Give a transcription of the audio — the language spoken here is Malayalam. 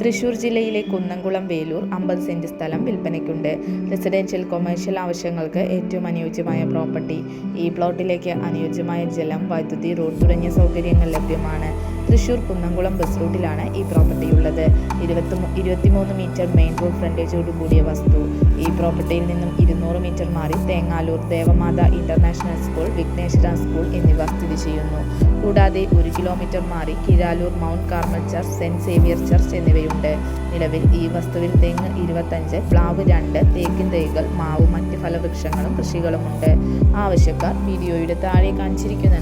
തൃശൂർ ജില്ലയിലെ കുന്നംകുളം വേലൂർ അമ്പത് സെന്റ് സ്ഥലം വിൽപ്പനയ്ക്കുണ്ട്. റെസിഡൻഷ്യൽ കൊമേഴ്ഷ്യൽ ആവശ്യങ്ങൾക്ക് ഏറ്റവും അനുയോജ്യമായ പ്രോപ്പർട്ടി ഈ പ്ലോട്ടിലേക്ക് അനുയോജ്യമായ ജലം വൈദ്യുതി റോഡ് തുടങ്ങിയ സൗകര്യങ്ങൾ ലഭ്യമാണ്. തൃശൂർ കുന്നംകുളം ബസ് റൂട്ടിലാണ് ഈ പ്രോപ്പർട്ടി ഉള്ളത്. ഇരുപത്തി ഇരുപത്തിമൂന്ന് മീറ്റർ മെയിൻ റോഡ് ഫ്രണ്ടേജോട് കൂടിയ വസ്തു. പ്രോപ്പർട്ടിയിൽ നിന്നും ഇരുന്നൂറ് മീറ്റർ മാറി Thengaloor Devamatha International School Vighneshwara School എന്നിവ സ്ഥിതി ചെയ്യുന്നു. കൂടാതെ ഒരു കിലോമീറ്റർ മാറി Kiraloor Mount Carmel Church Saint Xavier Church എന്നിവയുണ്ട്. നിലവിൽ ഈ വസ്തുവിൽ തെങ്ങ് ഇരുപത്തഞ്ച് പ്ലാവ് രണ്ട് തേക്കിൻ തൈകൾ മാവ് മറ്റ് ഫലവൃക്ഷങ്ങളും കൃഷികളുമുണ്ട്. ആവശ്യക്കാർ വീഡിയോയുടെ താഴെ കാണിച്ചിരിക്കുന്ന